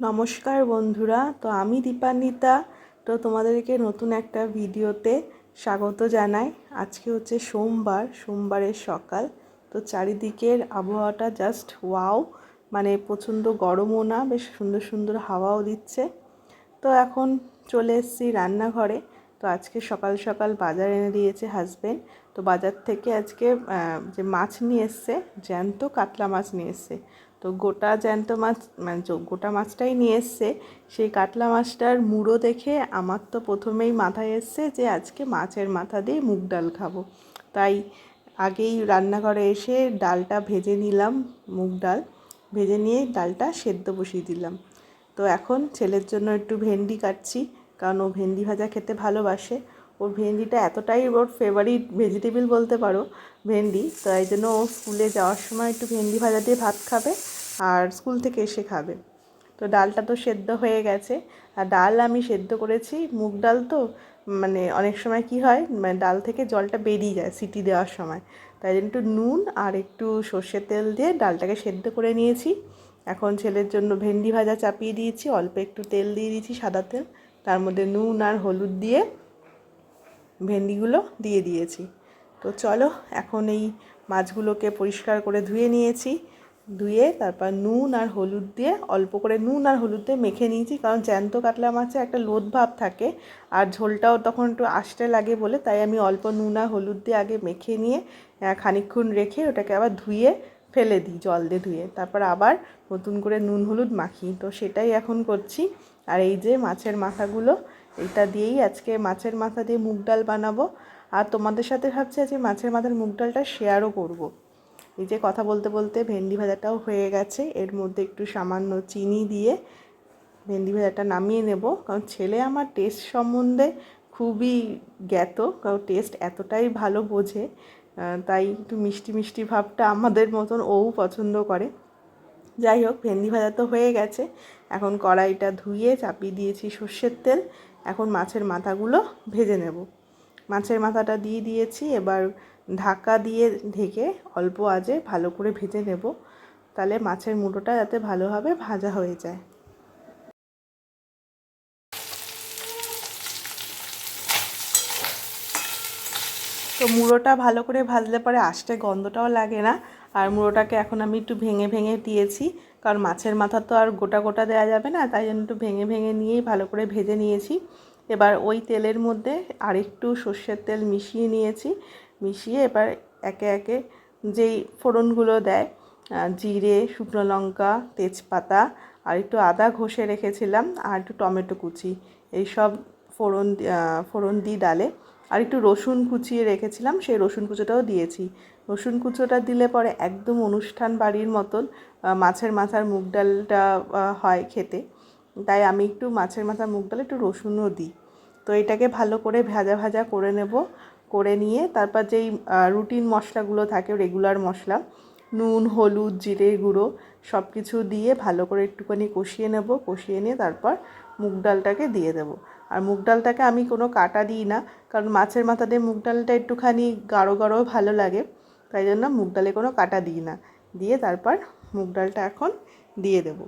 নমস্কার বন্ধুরা, তো আমি দীপান্বিতা, তো তোমাদেরকে নতুন একটা ভিডিওতে স্বাগত জানাই। আজকে হচ্ছে সোমবার, সোমবারের সকাল, তো চারিদিকের আবহাওয়াটা জাস্ট ওয়াও মানে প্রচণ্ড গরমও না, বেশ সুন্দর সুন্দর হাওয়াও দিচ্ছে। তো এখন চলে এসেছি রান্নাঘরে, তো আজকে সকাল সকাল বাজার এনে দিয়েছে হাজবেন্ড তো বাজার থেকে আজকে যে মাছ নিয়ে এসছে, জ্যান্ত কাতলা মাছ নিয়ে এসছে। তো গোটা জ্যান্ত মাছ মানে গোটা মাছটাই নিয়ে এসছে। সেই কাতলা মাছটার মুড়ো দেখে আমার তো প্রথমেই মাথায় এসছে যে আজকে মাছের মাথা দিয়ে মুগ ডাল খাব। তাই আগেই রান্নাঘরে এসে ডালটা ভেজে নিলাম, মুগ ডাল। ভেজে নিয়ে ডালটা সেদ্ধ বসিয়ে দিলাম। তো এখন ছেলের জন্য একটু ভেন্ডি কাটছি, কারণ ও ভেন্ডি ভাজা খেতে ভালোবাসে। ওর ভেন্ডিটা এতটাই ওর ফেভারিট ভেজিটেবল বলতে পারো, ভেন্ডি। তাই জন্য ও স্কুলে যাওয়ার সময় একটু ভেন্ডি ভাজা দিয়ে ভাত খাবে। আর স্কুল থেকে এসে খাবে। তো ডালটা তো সেদ্ধ হয়ে গেছে। আর ডাল আমি সেদ্ধ করেছি, মুগ ডাল তো মানে অনেক সময় কি হয় মানে ডাল থেকে জলটা বেরিয়ে যায় সিটি দেওয়ার সময়। তাই জন্য একটু নুন আর একটু সর্ষের তেল দিয়ে ডালটাকে সেদ্ধ করে নিয়েছি। এখন ছেলের জন্য ভেন্ডি ভাজা চাপিয়ে দিয়েছি, অল্প একটু তেল দিয়ে দিয়েছি সাদা তেল। তার মধ্যে নুন আর হলুদ দিয়ে ভেন্ডিগুলো দিয়ে দিয়েছি। তো চলো এখন এই মাছগুলোকে পরিষ্কার করে ধুয়ে নিয়েছি। ধুয়ে তারপর নুন আর হলুদ দিয়ে অল্প করে নুন আর হলুদ দিয়ে মেখে নিয়েছি। কারণ জ্যান্ত কাতলা মাছে একটা লোদ ভাব থাকে আর ঝোলটাও তখন একটু আষ্টে লাগে বলে, তাই আমি অল্প নুন আর হলুদ দিয়ে আগে মেখে নিয়ে খানিক্ষণ রেখে ওটাকে আবার ধুয়ে ফেলে দিই, জল দিয়ে ধুয়ে। তারপর আবার নতুন করে নুন হলুদ মাখি। তো সেটাই এখন করছি। আর এই যে মাছের মাথাগুলো, এটা দিয়েই আজকে মাছের মাথা দিয়ে মুগ ডাল বানাবো। আর তোমাদের সাথে ভাবছি আজকে মাছের মাথার মুগ ডালটা শেয়ারও করব। এই যে কথা বলতে বলতে ভেন্ডি ভাজাটাও হয়ে গেছে। এর মধ্যে একটু সামান্য চিনি দিয়ে ভেন্ডি ভাজাটা নামিয়ে নেব। কারণ ছেলে আমার টেস্ট সম্বন্ধে খুবই জ্ঞাত, কারণ টেস্ট এতটাই ভালো বোঝে তাই একটু মিষ্টি মিষ্টি ভাবটা আমাদের মতন ও পছন্দ করে। যাই হোক, ভেন্ডি ভাজা তো হয়ে গেছে। এখন কড়াইটা ধুয়ে চাপিয়ে দিয়েছি সর্ষের তেল। এখন মাছের মাথাগুলো ভেজে নেব। মাছের মাথাটা দিয়ে দিয়েছি। এবার ঢাকা দিয়ে ঢেকে অল্প আজে ভালো করে ভেজে নেব। তাহলে মাছের মুড়োটা যাতে ভালোভাবে ভাজা হয়ে যায়। তো মুড়োটা ভালো করে ভাজলে পরে আষ্টে গন্ধটাও লাগে না। আর মুড়োটাকে এখন আমি একটু ভেঙে ভেঙে দিয়েছি। কারণ মাছের মাথা তো আর গোটা গোটা দেওয়া যাবে না, তাই জন্য একটু ভেঙে ভেঙে নিয়েই ভালো করে ভেজে নিয়েছি। এবার ওই তেলের মধ্যে আরেকটু সর্ষের তেল মিশিয়ে নিয়েছি। মিশিয়ে এবার একে একে যেই ফোড়নগুলো দেয় জিরে, শুকনো লঙ্কা, তেজপাতা আর একটু আদা ঘষে রেখেছিলাম আর একটু টমেটো কুচি। এইসব ফোড়ন ফোড়ন দিই ডালে আর একটু রসুন কুচিয়ে রেখেছিলাম, সেই রসুন কুচোটাও দিয়েছি। রসুন কুচোটা দিলে পরে একদম অনুষ্ঠান বাড়ির মতন মাছের মাথার মুগ ডালটা হয় খেতে। তাই আমি একটু মাছের মাথার মুগ ডালে একটু রসুনও দিই। তো এটাকে ভালো করে ভাজা ভাজা করে নেব। করে নিয়ে তারপর যেই রুটিন মশলাগুলো থাকে রেগুলার মশলা, নুন, হলুদ, জিরে গুঁড়ো সব কিছু দিয়ে ভালো করে একটুখানি কষিয়ে নেব, কষিয়ে নিয়ে তারপর মুগ ডালটাকে দিয়ে দেব। আর মুগ ডালটাকে আমি কোনো কাটা দিই না, কারণ মাছের মাথা দিয়ে মুগ ডালটা একটুখানি গাঢ় গাঢ় ভালো লাগে, তাই জন্য মুগ ডালে কোনো কাটা দিই না। দিয়ে তারপর মুগ ডালটা এখন দিয়ে দেব।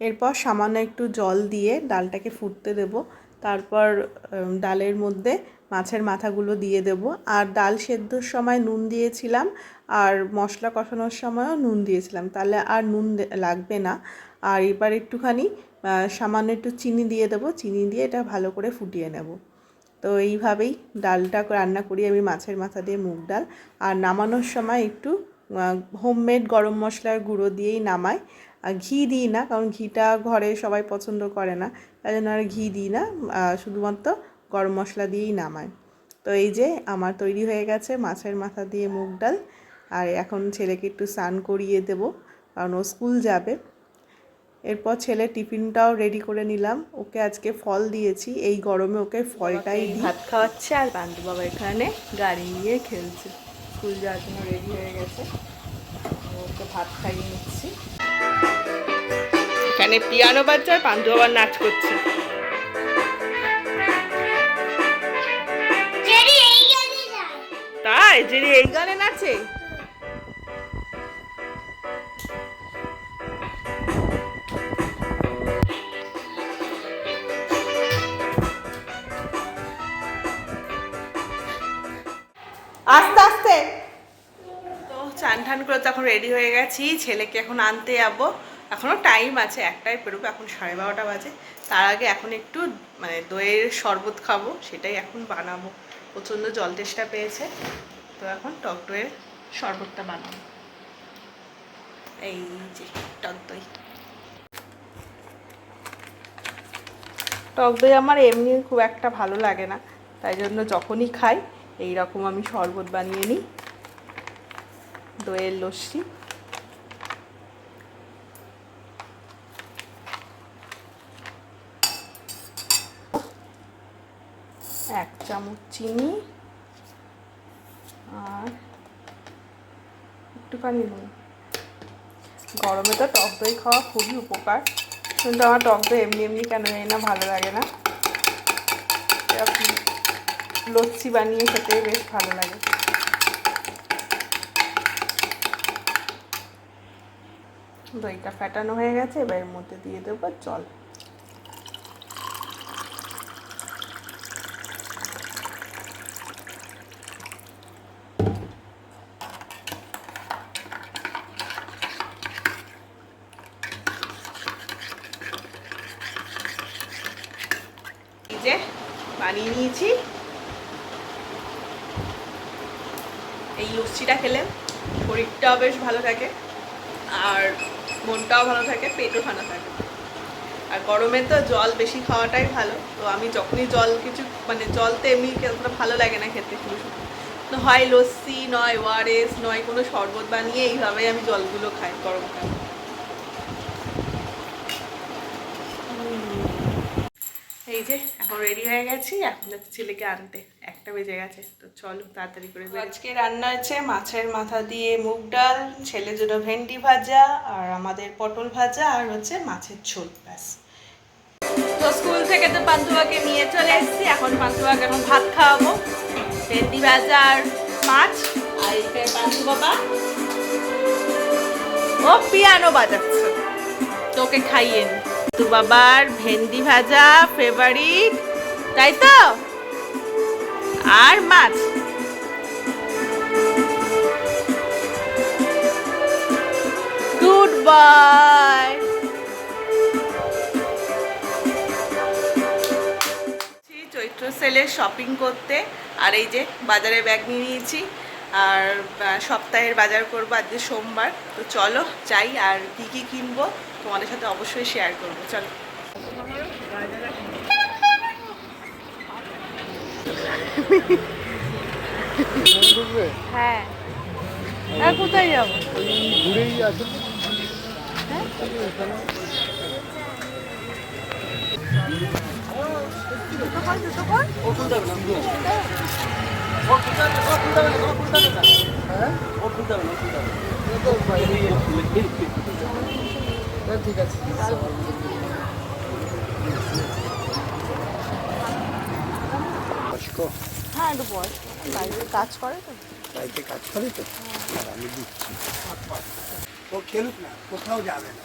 এরপর সামান্য একটু জল দিয়ে ডালটাকে ফুটতে দেব তারপর ডালের মধ্যে মাছের মাথাগুলো দিয়ে দেব। আর ডাল সেদ্ধর সময় নুন দিয়েছিলাম আর মশলা কষানোর সময়ও নুন দিয়েছিলাম। তাহলে আর নুন লাগবে না। আর এবার একটুখানি সামান্য একটু চিনি দিয়ে দেবো। চিনি দিয়ে এটা ভালো করে ফুটিয়ে নেব। তো এইভাবেই ডালটা রান্না করি আমি মাছের মাথা দিয়ে মুগ ডাল। আর নামানোর সময় একটু হোমমেড গরম মশলার গুঁড়ো দিয়েই নামাই। ঘি দিই না কারণ ঘিটা ঘরে সবাই পছন্দ করে না তাই জন্য আর ঘি দিই না শুধুমাত্র গরম মশলা দিয়েই নামায় তো এই যে আমার তৈরি হয়ে গেছে মাছের মাথা দিয়ে মুগ ডাল আর এখন ছেলেকে একটু স্নান করিয়ে দেবো কারণ ও স্কুল যাবে। এরপর ছেলে টিফিনটাও রেডি করে নিলাম ওকে আজকে ফল দিয়েছি এই গরমে ওকে ফলটাই ভাত খাওয়াচ্ছে আর বান্ধু বাবা এখানে গাড়ি নিয়ে খেলছে স্কুল যাওয়ার জন্য রেডি হয়ে গেছে ওকে ভাত খাইয়ে নিচ্ছি। এখানে পিয়ানো বাজার আর পান্দু আবার নাচ করছে তাই? জেরি এই গানে নাচে? করে তো এখন রেডি হয়ে গেছি। ছেলেকে এখন আনতে যাব। এখনও টাইম আছে, একটাই বেরোবো, এখন সাড়ে বারোটা বাজে। তার আগে এখন একটু মানে দইয়ের শরবত খাব, সেটাই এখন বানাবো। প্রচণ্ড জল তেষ্টা পেয়েছে। তো এখন টক দইয়ের শরবতটা বানাবো। এই যে টক দই। টক দই আমার এমনি খুব একটা ভালো লাগে না। তাই জন্য যখনই খাই এই রকম আমি শরবত বানিয়ে নিই। দইয়ের লস্যি। এক চামচ চিনি আর একটুখানি নুন। গরমে তো টক দই খাওয়া খুবই উপকার। কিন্তু আমার টক দই এমনি এমনি কেন জানি না, ভালো লাগে না। লস্যি বানিয়ে খেতে বেশ ভালো লাগে। দইটা ফ্যাটানো হয়ে গেছে, এবার এর মধ্যে দিয়ে দেবো জল। যে বানিয়ে নিয়েছি। এই লস্যিটা খেলে শরীরটাও বেশ ভালো থাকে। আর মনটাও ভালো থাকে, পেটও ঠান্ডা থাকে। আর গরমে তো জল বেশি খাওয়াটাই ভালো। তো আমি যখনই জল কিছু মানে জল তো এমনি অতটা ভালো লাগে না খেতে শুধু তো হয় লস্যি, নয় ওয়ারেস নয় কোনো শরবত বানিয়ে এইভাবেই আমি জলগুলো খাই গরমকালে। এই যে, এখন রেডি হয়ে গেছি, এখন ছেলেকে আনতে। একটা বেজে গেছে, তো চলো তাড়াতাড়ি করে আজকে রান্না হচ্ছে মাছের মাথা দিয়ে মুগ ডাল ছেলের জন্য ভেন্ডি ভাজা, আর আমাদের পটল ভাজা, আর হচ্ছে মাছের ঝোল, ব্যাস। তো স্কুল থেকে তো পান্তুয়াকে নিয়ে চলে এসেছি, এখন পান্তুয়াকে এখন ভাত খাওয়াবো। ভেন্ডি ভাজা আর মাছ, আর পান্তু বাবা ও, পিয়ানো বাজাচ্ছে। তোকে খাইয়ে নি। বাবার ভেন্ডি ভাজা ফেভারিট তাই তো? আর মাছ। গুড বাই চৈত্র সেলে শপিং করতে, আর এই যে বাজারে ব্যাগ নিয়ে নিয়েছি, আর সপ্তাহের বাজার করব আজকে সোমবার। তো চলো যাই, আর কী কী কিনবো তোমাদের সাথে অবশ্যই শেয়ার করব, চলো। হ্যাঁ। আর কোথায় যাব? ঘুরেই আছে। হ্যাঁ। হ্যাঁ, ঠিক আছে। হ্যাঁ একটু বয়স বাইরে কাজ করে তো। বাড়িতে কাজ করে তো? আমি দিচ্ছি। ও খেলুক না কোথাও যাবে না।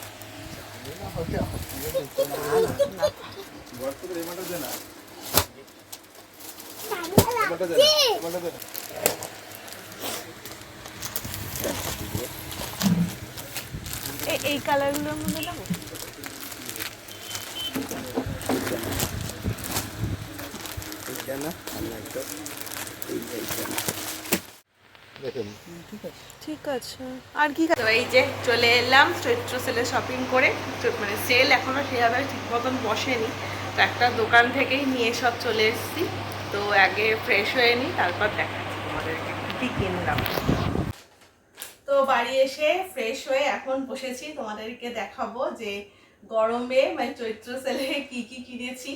এই এই কালারগুলোর মধ্যে নেব এইটা না একটা এই এইটা না। ঠিক আছে। আর কি তো এই যে চলে এলাম চৈত্র সেলে শপিং করে। মানে সেল এখনও সেভাবে ঠিক মতন বসেনি। তো একটা দোকান থেকেই নিয়ে সব চলে এসেছি। তো আগে ফ্রেশ হয়ে নিই তারপর দেখাচ্ছি তোমাদেরকে কী কিনলাম। তো বাড়ি এসে ফ্রেশ হয়ে এখন বসেছি তোমাদেরকে দেখাবো যে গরমে মানে চৈত্র সেলে কি কি কিনেছি।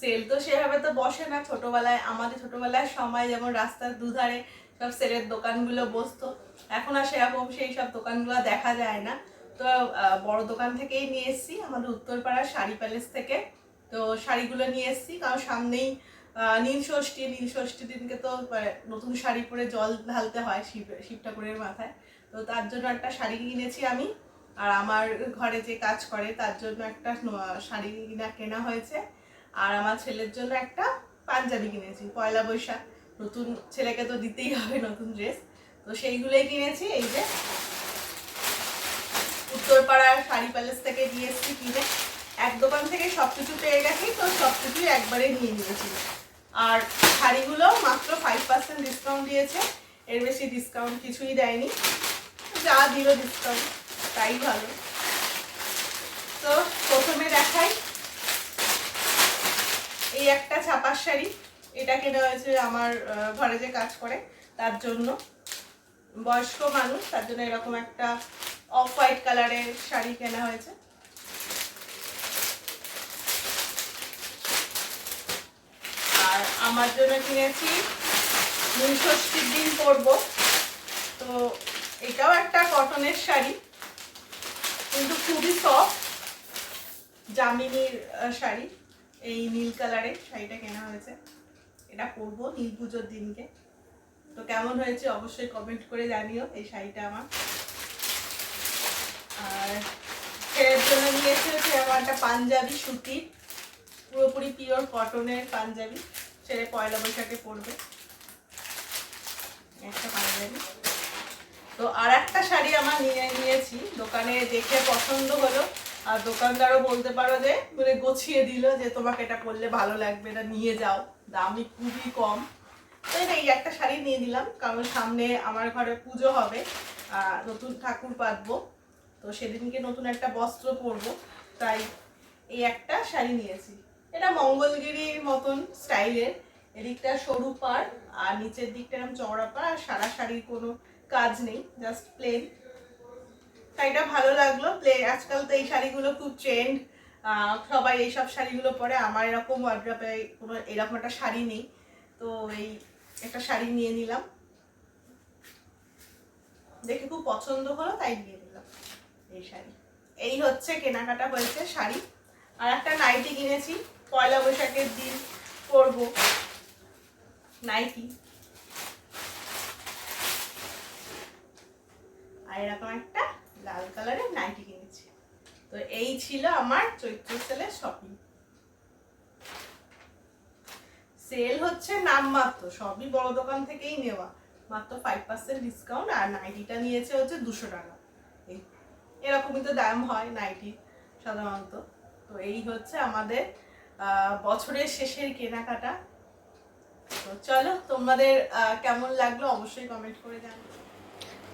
সেল তো সেভাবে তো বসে না ছোটবেলায়, আমাদের ছোটবেলায় সময় যেমন রাস্তার দুধারে সব সেলের দোকানগুলো বসতো, এখন আর সেরকম সেই সব দোকানগুলো দেখা যায় না। তো বড় দোকান থেকেই নিয়ে এসেছি, আমাদের উত্তরপাড়ার শাড়ি প্যালেস থেকে। তো শাড়িগুলো নিয়ে এসেছি, কারণ সামনেই নীল ষষ্ঠী নীল ষষ্ঠী দিনকে তো নতুন শাড়ি পরে জল ঢালতে হয় শিব শিব ঠাকুরের মাথায়। তো তার জন্য একটা শাড়ি কিনেছি আমি। আর আমার ঘরে যে কাজ করে, তার জন্য একটা শাড়ি কিনা, কেনা হয়েছে। আর আমার ছেলের জন্য একটা পাঞ্জাবি কিনেছি, পয়লা বৈশাখ। নতুন ছেলেকে তো দিতেই হবে নতুন ড্রেস তো সেইগুলোই কিনেছি, এই যে উত্তরপাড়ার শাড়ি প্যালেস থেকে নিয়ে এসেছি কিনে এক দোকান থেকে সব কিছু পেয়ে গেছি, তো সব কিছুই একবারে নিয়ে নিয়েছি। আর শাড়িগুলো মাত্র ফাইভ পার্সেন্ট ডিসকাউন্ট দিয়েছে, এর বেশি ডিসকাউন্ট কিছুই দেয়নি। যা দিল ডিসকাউন্ট তাই ভালো। তো প্রথমে দেখাই এই একটা ছাপার শাড়ি। এটা কেনা হয়েছে আমার ঘরে যে কাজ করে, তার জন্য। বয়স্ক মানুষ, তার জন্য এরকম একটা অফ হোয়াইট কালারের শাড়ি কেনা হয়েছে। আর আমার জন্য কিনেছি নীল ষষ্ঠীর দিন পরবো। তো এটাও একটা কটনের শাড়ি, কিন্তু খুবই সফট জামিনীর শাড়ি। এই নীল কালারের শাড়িটা কেনা হয়েছে। এটা পরবো নীল পুজোর দিনকে। তো কেমন হয়েছে অবশ্যই কমেন্ট করে জানিও এই শাড়িটা আমার। আর ছেলের জন্য নিয়েছে হচ্ছে আমার একটা পাঞ্জাবি সুতির পুরোপুরি পিওর কটনের পাঞ্জাবি। ছেলে পয়লা বৈশাখে পরবে। একটা পাঞ্জাবি। তো আর একটা শাড়ি আমার নিয়ে নিয়েছি। দোকানে দেখে পছন্দ হলো। আর দোকানদারও বলতে পারো যে মানে গোছিয়ে দিল যে তোমাকে এটা পরলে ভালো লাগবে, এটা নিয়ে যাও। দামই খুবই কম। তো এই এই একটা শাড়ি নিয়ে নিলাম, কারণ সামনে আমার ঘরে পুজো হবে নতুন ঠাকুর পাতবো। তো সেদিনকে নতুন একটা বস্ত্র পরবো, তাই এই একটা শাড়ি নিয়েছি। এটা মঙ্গলগিরির মতন স্টাইলের। এদিকটা সরু পাড়, আর নিচের দিকটা এরকম চওড়া পাড়, আর সারা শাড়ির কোনো কাজ নেই জাস্ট প্লেন শাড়িটা ভালো লাগল। প্লে, আজকাল তো এই শাড়িগুলো খুব ট্রেন্ড সবাই এইসব শাড়িগুলো পরে। আমার এরকম ওয়ার্ড্রপে কোনো এরকম একটা শাড়ি নেই। তো এই একটা শাড়ি নিয়ে নিলাম। দেখে খুব পছন্দ হলো, তাই নিয়ে নিলাম এই শাড়ি। এই হচ্ছে কেনাকাটা হয়েছে শাড়ি। আর একটা নাইটি কিনেছি। পয়লা বৈশাখের দিন পরবো। নাইটি আর এরকম একটা লাল কালারের নাইটি কিনেছি। তো এই ছিল আমার চৈত্র সেলের শপিং সেল হচ্ছে নামমাত্র, সবই বড় দোকান থেকেই নেওয়া। মাত্র ফাইভ পার্সেন্ট ডিসকাউন্ট আর নাইটিটা নিয়েছে হচ্ছে দুশো টাকা। এরকমই তো দাম হয় নাইটি সাধারণত। তো এই হচ্ছে আমাদের বছরের শেষের কেনাকাটা। তো চলো, তোমাদের কেমন লাগল অবশ্যই কমেন্ট করে জানাও।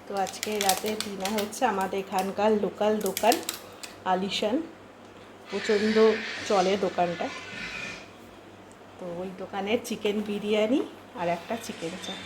তো আজকে রাতে ডিনার হচ্ছে আমাদের এখানকার লোকাল দোকান, আলিশান। প্রচণ্ড চলে দোকানটা। তো ওই দোকানের চিকেন বিরিয়ানি আর একটা চিকেন চাপ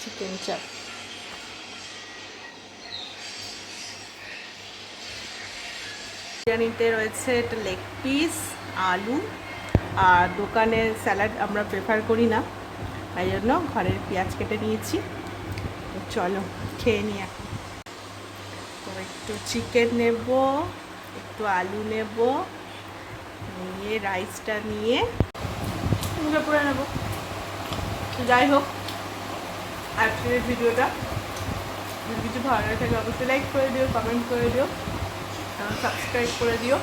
চিকেন চাপ বিরিয়ানিতে রয়েছে একটা লেগ পিস আলু আর দোকানের স্যালাড আমরা প্রেফার করি না। তাই জন্য ঘরের পেঁয়াজ কেটে নিয়েছি। তো চলো খেয়ে নিই এখন। তো একটু চিকেন নেব একটু আলু নেব নিয়ে রাইসটা নিয়ে পুরে নেব। যাই হোক আজকের ভিডিওটা। যদি কিছু ভালো লাগে থাকে, অবশ্যই লাইক করে দিও কমেন্ট করে দিও সাবস্ক্রাইব করে দিও।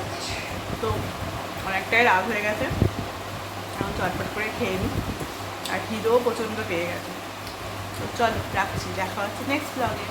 তো অনেকটাই রাগ হয়ে গেছে। এখন চটপট করে খেয়ে নিই। আর খিদেও প্রচণ্ড পেয়ে গেছে। তো চল, রাখছি। দেখা হচ্ছে নেক্সট ব্লগে